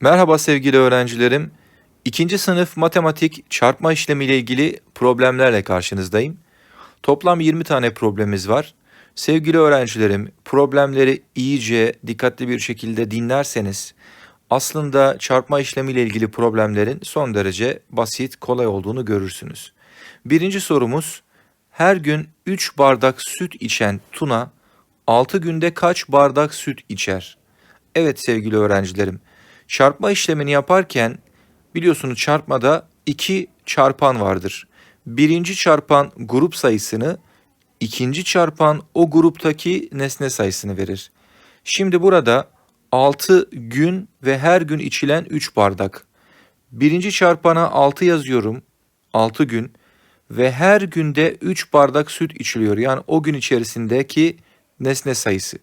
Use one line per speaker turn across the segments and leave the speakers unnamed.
Merhaba sevgili öğrencilerim. İkinci sınıf matematik çarpma işlemi ile ilgili problemlerle karşınızdayım. Toplam 20 tane problemimiz var. Sevgili öğrencilerim, problemleri iyice dikkatli bir şekilde dinlerseniz aslında çarpma işlemi ile ilgili problemlerin son derece basit, kolay olduğunu görürsünüz. Birinci sorumuz, her gün 3 bardak süt içen Tuna 6 günde kaç bardak süt içer? Evet sevgili öğrencilerim, çarpma işlemini yaparken biliyorsunuz çarpmada iki çarpan vardır. Birinci çarpan grup sayısını, ikinci çarpan o gruptaki nesne sayısını verir. Şimdi burada 6 gün ve her gün içilen 3 bardak. Birinci çarpana 6 yazıyorum. 6 gün ve her günde 3 bardak süt içiliyor. Yani o gün içerisindeki nesne sayısı.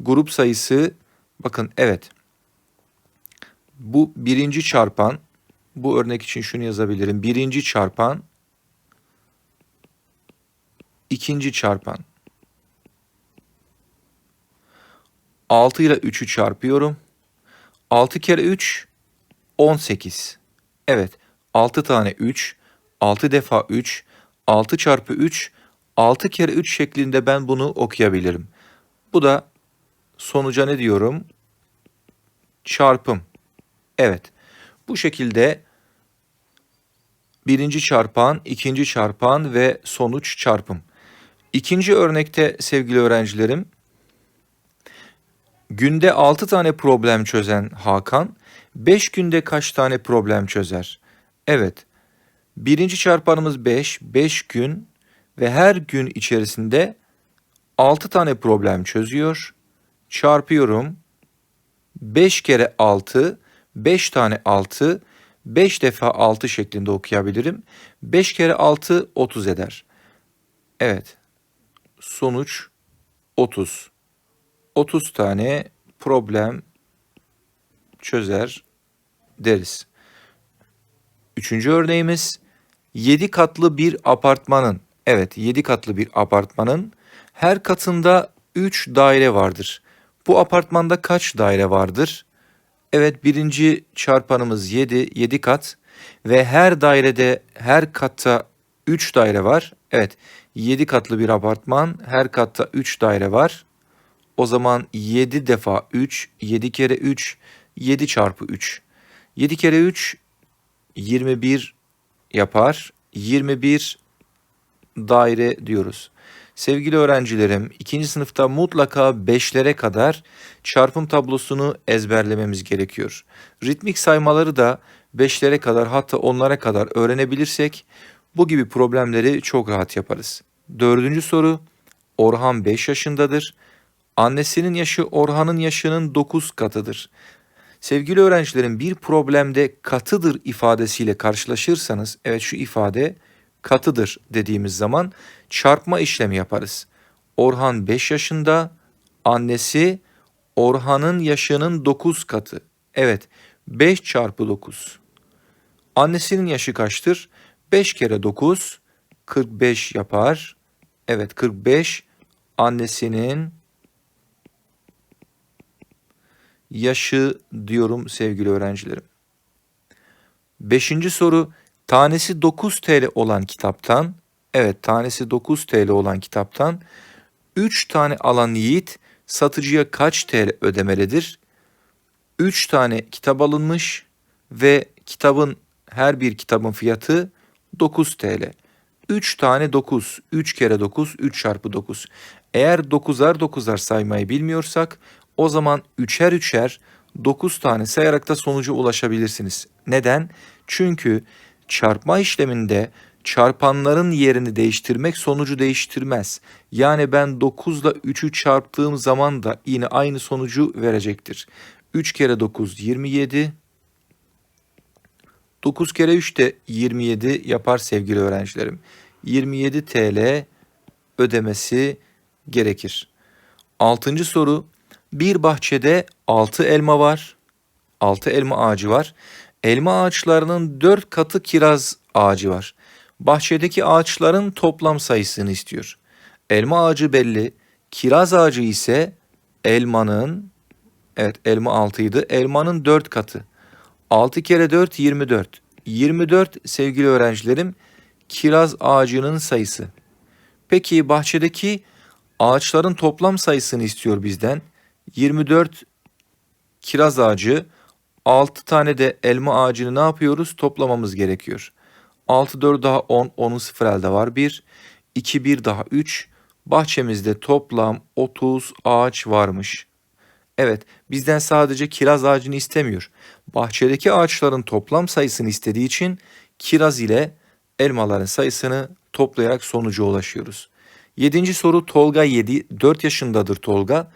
Grup sayısı bakın evet. Bu birinci çarpan bu örnek için şunu yazabilirim. Birinci çarpan ikinci çarpan. 6 ile 3'ü çarpıyorum. 6 kere 3 18. Evet 6 tane 3, 6 defa 3, 6 çarpı 3, 6 kere 3 şeklinde ben bunu okuyabilirim. Bu da sonuca ne diyorum? Çarpım. Evet. Bu şekilde birinci çarpan, ikinci çarpan ve sonuç çarpım. İkinci örnekte sevgili öğrencilerim, günde 6 tane problem çözen Hakan, 5 günde kaç tane problem çözer? Evet, birinci çarpanımız 5, 5 gün ve her gün içerisinde 6 tane problem çözüyor. Çarpıyorum. 5 kere 6, 5 tane 6, 5 defa 6 şeklinde okuyabilirim. 5 kere 6 30 eder. Evet. Sonuç 30. 30 tane problem çözer deriz. Üçüncü örneğimiz 7 katlı bir apartmanın, evet 7 katlı bir apartmanın her katında 3 daire vardır. Bu apartmanda kaç daire vardır? Evet birinci çarpanımız 7, 7 kat ve her dairede her katta 3 daire var. Evet 7 katlı bir apartman her katta 3 daire var. O zaman 7 defa 3, 7 kere 3, 7 çarpı 3. 7 kere 3 21 yapar. 21 daire diyoruz. Sevgili öğrencilerim, ikinci sınıfta mutlaka beşlere kadar çarpım tablosunu ezberlememiz gerekiyor. Ritmik saymaları da beşlere kadar hatta onlara kadar öğrenebilirsek bu gibi problemleri çok rahat yaparız. Dördüncü soru, Orhan 5 yaşındadır. Annesinin yaşı Orhan'ın yaşının 9 katıdır. Sevgili öğrencilerim bir problemde katıdır ifadesiyle karşılaşırsanız, evet şu ifade katıdır dediğimiz zaman çarpma işlemi yaparız. Orhan 5 yaşında, annesi Orhan'ın yaşının 9 katı. Evet 5 çarpı 9. Annesinin yaşı kaçtır? 5 kere 9 45 yapar. Evet 45 annesinin yaşı diyorum sevgili öğrencilerim. Beşinci soru tanesi 9 TL olan kitaptan evet tanesi 9 TL olan kitaptan 3 tane alan yiğit satıcıya kaç TL ödemelidir? 3 tane kitap alınmış ve kitabın her bir kitabın fiyatı 9 TL. 3 tane 9, 3 kere 9, 3 çarpı 9. Eğer 9'ar 9'ar saymayı bilmiyorsak o zaman üçer üçer 9 tane sayarak da sonuca ulaşabilirsiniz. Neden? Çünkü çarpma işleminde çarpanların yerini değiştirmek sonucu değiştirmez. Yani ben 9 ile 3'ü çarptığım zaman da yine aynı sonucu verecektir. 3 kere 9 27. 9 kere 3 de 27 yapar sevgili öğrencilerim. 27 TL ödemesi gerekir. Altıncı soru. Bir bahçede 6 elma var. 6 elma ağacı var. Elma ağaçlarının 4 katı kiraz ağacı var. Bahçedeki ağaçların toplam sayısını istiyor. Elma ağacı belli. Kiraz ağacı ise elmanın evet elma 6 idi. Elmanın 4 katı. 6 kere 4 24. 24 sevgili öğrencilerim kiraz ağacının sayısı. Peki bahçedeki ağaçların toplam sayısını istiyor bizden. 24 kiraz ağacı, 6 tane de elma ağacını ne yapıyoruz? Toplamamız gerekiyor. 6 4 daha 10, 10'un sıfır elde var 1. 2 1 daha 3. Bahçemizde toplam 30 ağaç varmış. Evet, bizden sadece kiraz ağacını istemiyor. Bahçedeki ağaçların toplam sayısını istediği için kiraz ile elmaların sayısını toplayarak sonuca ulaşıyoruz. Yedinci soru Tolga 7, 4 yaşındadır Tolga.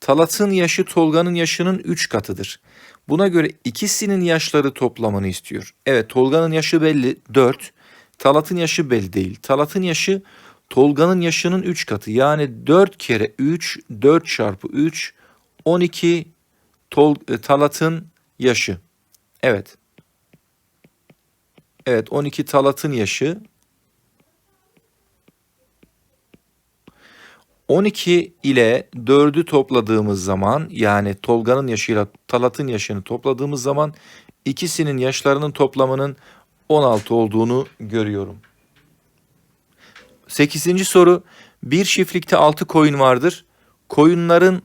Talat'ın yaşı Tolga'nın yaşının 3 katıdır. Buna göre ikisinin yaşları toplamını istiyor. Evet Tolga'nın yaşı belli 4. Talat'ın yaşı belli değil. Talat'ın yaşı Tolga'nın yaşının 3 katı. Yani 4 kere 3, 4 çarpı 3, 12 Tol, e, Talat'ın yaşı. Evet. Evet 12 Talat'ın yaşı. 12 ile 4'ü topladığımız zaman yani Tolga'nın yaşıyla Talat'ın yaşını topladığımız zaman ikisinin yaşlarının toplamının 16 olduğunu görüyorum. 8. soru bir çiftlikte 6 koyun vardır. Koyunların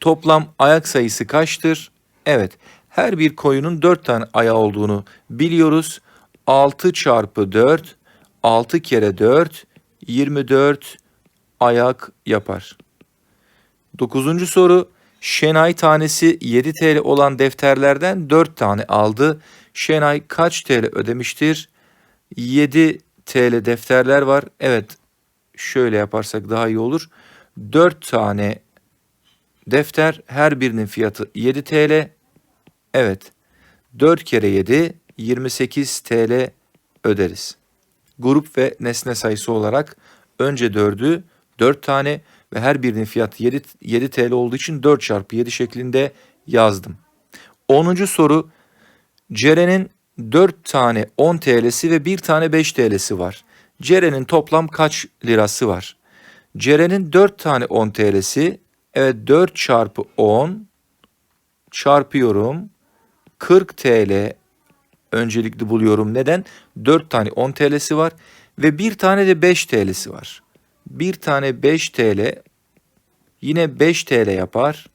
toplam ayak sayısı kaçtır? Evet her bir koyunun 4 tane ayağı olduğunu biliyoruz. 6 çarpı 4 6 kere 4 24 ayak yapar. Dokuzuncu soru. Şenay tanesi 7 TL olan defterlerden 4 tane aldı. Şenay kaç TL ödemiştir? 7 TL defterler var. Evet şöyle yaparsak daha iyi olur. 4 tane defter her birinin fiyatı 7 TL. Evet 4 kere 7 28 TL öderiz. Grup ve nesne sayısı olarak önce 4'ü 4 tane ve her birinin fiyatı 7, 7 TL olduğu için 4 çarpı 7 şeklinde yazdım. 10. soru Ceren'in 4 tane 10 TL'si ve 1 tane 5 TL'si var. Ceren'in toplam kaç lirası var? Ceren'in 4 tane 10 TL'si evet 4 çarpı 10 çarpıyorum 40 TL öncelikli buluyorum. Neden? 4 tane 10 TL'si var ve bir tane de 5 TL'si var. Bir tane 5 TL yine 5 TL yapar.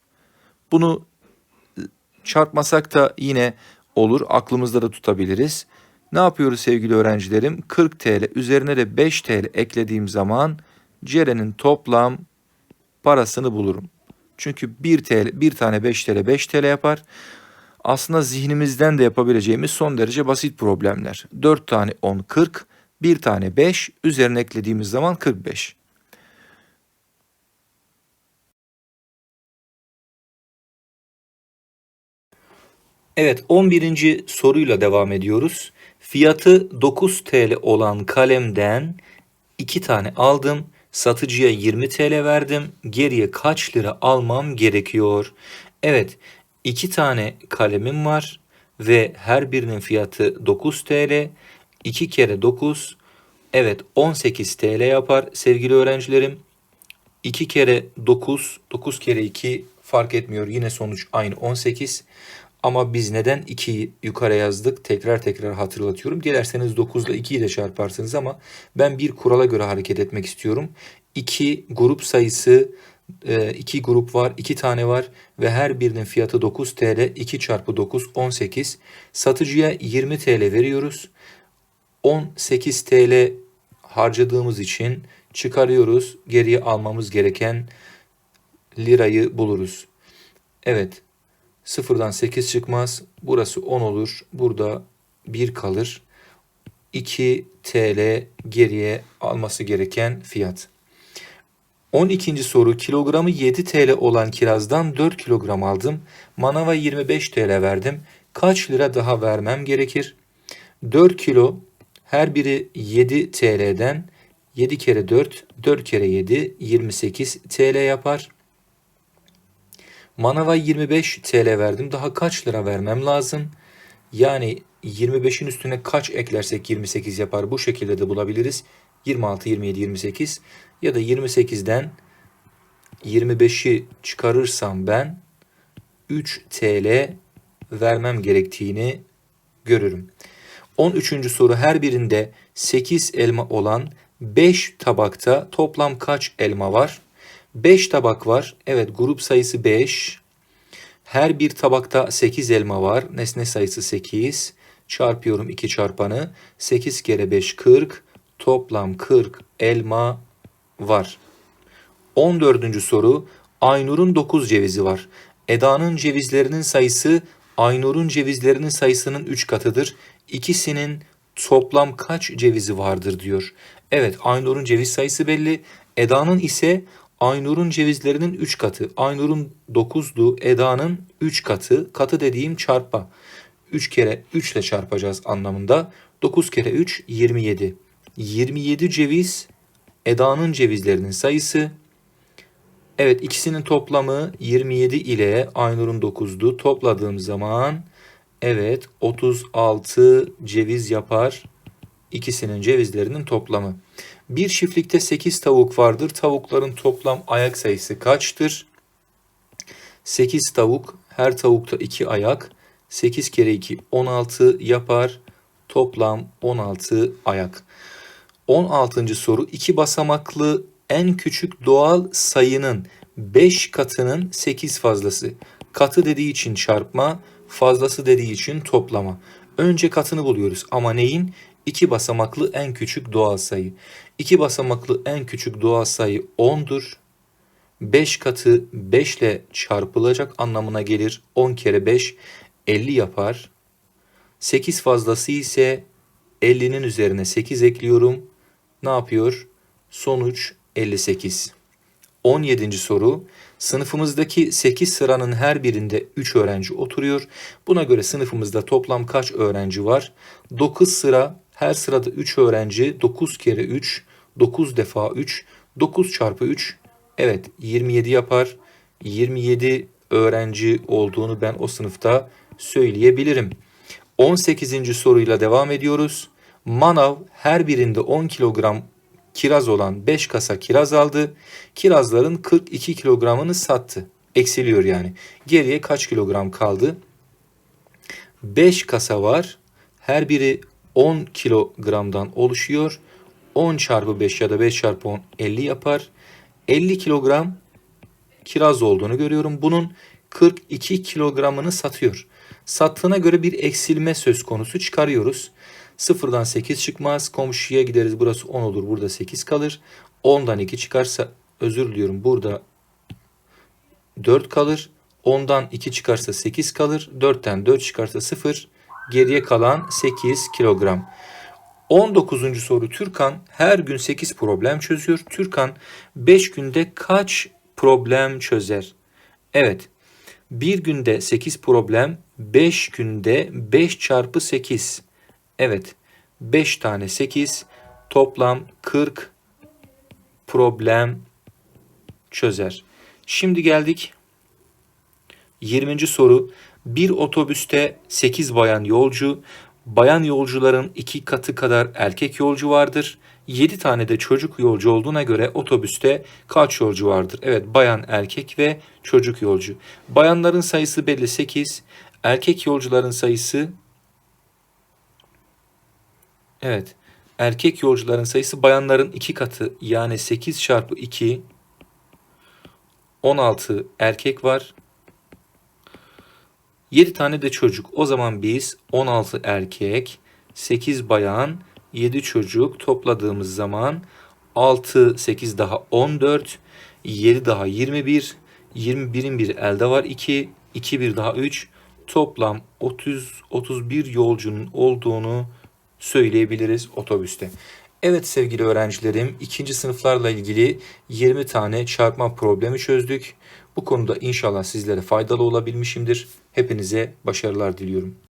Bunu çarpmasak da yine olur. Aklımızda da tutabiliriz. Ne yapıyoruz sevgili öğrencilerim? 40 TL üzerine de 5 TL eklediğim zaman Ceren'in toplam parasını bulurum. Çünkü 1 TL, bir tane 5 TL 5 TL yapar. Aslında zihnimizden de yapabileceğimiz son derece basit problemler. 4 tane 10 40, bir tane 5 üzerine eklediğimiz zaman 45. Evet 11. soruyla devam ediyoruz. Fiyatı 9 TL olan kalemden 2 tane aldım. Satıcıya 20 TL verdim. Geriye kaç lira almam gerekiyor? Evet 2 tane kalemim var ve her birinin fiyatı 9 TL. 2 kere 9 evet 18 TL yapar sevgili öğrencilerim. 2 kere 9 9 kere 2 fark etmiyor yine sonuç aynı 18. Ama biz neden 2'yi yukarı yazdık? Tekrar tekrar hatırlatıyorum. Dilerseniz 9 ile 2'yi de çarparsınız ama ben bir kurala göre hareket etmek istiyorum. 2 grup sayısı 2 e, grup var, 2 tane var ve her birinin fiyatı 9 TL. 2 çarpı 9 18. Satıcıya 20 TL veriyoruz. 18 TL harcadığımız için çıkarıyoruz. Geriye almamız gereken lirayı buluruz. Evet Sıfırdan 8 çıkmaz. Burası 10 olur. Burada 1 kalır. 2 TL geriye alması gereken fiyat. 12. soru kilogramı 7 TL olan kirazdan 4 kilogram aldım. Manava 25 TL verdim. Kaç lira daha vermem gerekir? 4 kilo her biri 7 TL'den 7 kere 4 4 kere 7 28 TL yapar. Manava 25 TL verdim. Daha kaç lira vermem lazım? Yani 25'in üstüne kaç eklersek 28 yapar? Bu şekilde de bulabiliriz. 26, 27, 28 ya da 28'den 25'i çıkarırsam ben 3 TL vermem gerektiğini görürüm. 13. soru her birinde 8 elma olan 5 tabakta toplam kaç elma var? 5 tabak var. Evet grup sayısı 5. Her bir tabakta 8 elma var. Nesne sayısı 8. Çarpıyorum 2 çarpanı. 8 kere 5 40. Toplam 40 elma var. 14. soru. Aynur'un 9 cevizi var. Eda'nın cevizlerinin sayısı Aynur'un cevizlerinin sayısının 3 katıdır. İkisinin toplam kaç cevizi vardır diyor. Evet Aynur'un ceviz sayısı belli. Eda'nın ise Aynur'un cevizlerinin 3 katı. Aynur'un 9'du, Eda'nın 3 katı. Katı dediğim çarpma. 3 kere 3 ile çarpacağız anlamında. 9 kere 3 27. 27 ceviz Eda'nın cevizlerinin sayısı. Evet ikisinin toplamı 27 ile Aynur'un 9'du. Topladığım zaman evet 36 ceviz yapar. İkisinin cevizlerinin toplamı. Bir çiftlikte 8 tavuk vardır. Tavukların toplam ayak sayısı kaçtır? 8 tavuk, her tavukta 2 ayak. 8 kere 2 16 yapar. Toplam 16 ayak. 16. soru 2 basamaklı en küçük doğal sayının 5 katının 8 fazlası. Katı dediği için çarpma, fazlası dediği için toplama. Önce katını buluyoruz ama neyin? 2 basamaklı en küçük doğal sayı. 2 basamaklı en küçük doğal sayı 10'dur. 5 katı 5 ile çarpılacak anlamına gelir. 10 kere 5 50 yapar. 8 fazlası ise 50'nin üzerine 8 ekliyorum. Ne yapıyor? Sonuç 58. 17. soru. Sınıfımızdaki 8 sıranın her birinde 3 öğrenci oturuyor. Buna göre sınıfımızda toplam kaç öğrenci var? 9 sıra, her sırada 3 öğrenci, 9 kere 3, 9 defa 3, 9 çarpı 3. Evet 27 yapar. 27 öğrenci olduğunu ben o sınıfta söyleyebilirim. 18. soruyla devam ediyoruz. Manav her birinde 10 kilogram kiraz olan 5 kasa kiraz aldı. Kirazların 42 kilogramını sattı. Eksiliyor yani. Geriye kaç kilogram kaldı? 5 kasa var. Her biri 10 kilogramdan oluşuyor. 10 çarpı 5 ya da 5 çarpı 10 50 yapar. 50 kilogram kiraz olduğunu görüyorum. Bunun 42 kilogramını satıyor. Sattığına göre bir eksilme söz konusu çıkarıyoruz. Sıfırdan 8 çıkmaz. Komşuya gideriz. Burası 10 olur. Burada 8 kalır. 10'dan 2 çıkarsa özür diliyorum. Burada 4 kalır. 10'dan 2 çıkarsa 8 kalır. 4'ten 4 çıkarsa 0. Geriye kalan 8 kilogram. 19. soru Türkan her gün 8 problem çözüyor. Türkan 5 günde kaç problem çözer? Evet. Bir günde 8 problem, 5 günde 5 çarpı 8. Evet. 5 tane 8 toplam 40 problem çözer. Şimdi geldik 20. soru. Bir otobüste 8 bayan yolcu, bayan yolcuların iki katı kadar erkek yolcu vardır. 7 tane de çocuk yolcu olduğuna göre otobüste kaç yolcu vardır? Evet bayan, erkek ve çocuk yolcu. Bayanların sayısı belli 8. Erkek yolcuların sayısı Evet. Erkek yolcuların sayısı bayanların iki katı yani 8 çarpı 2 16 erkek var. 7 tane de çocuk. O zaman biz 16 erkek, 8 bayan, 7 çocuk topladığımız zaman 6, 8 daha 14, 7 daha 21, 21'in bir elde var 2, 2 bir daha 3. Toplam 30, 31 yolcunun olduğunu söyleyebiliriz otobüste. Evet sevgili öğrencilerim ikinci sınıflarla ilgili 20 tane çarpma problemi çözdük. Bu konuda inşallah sizlere faydalı olabilmişimdir. Hepinize başarılar diliyorum.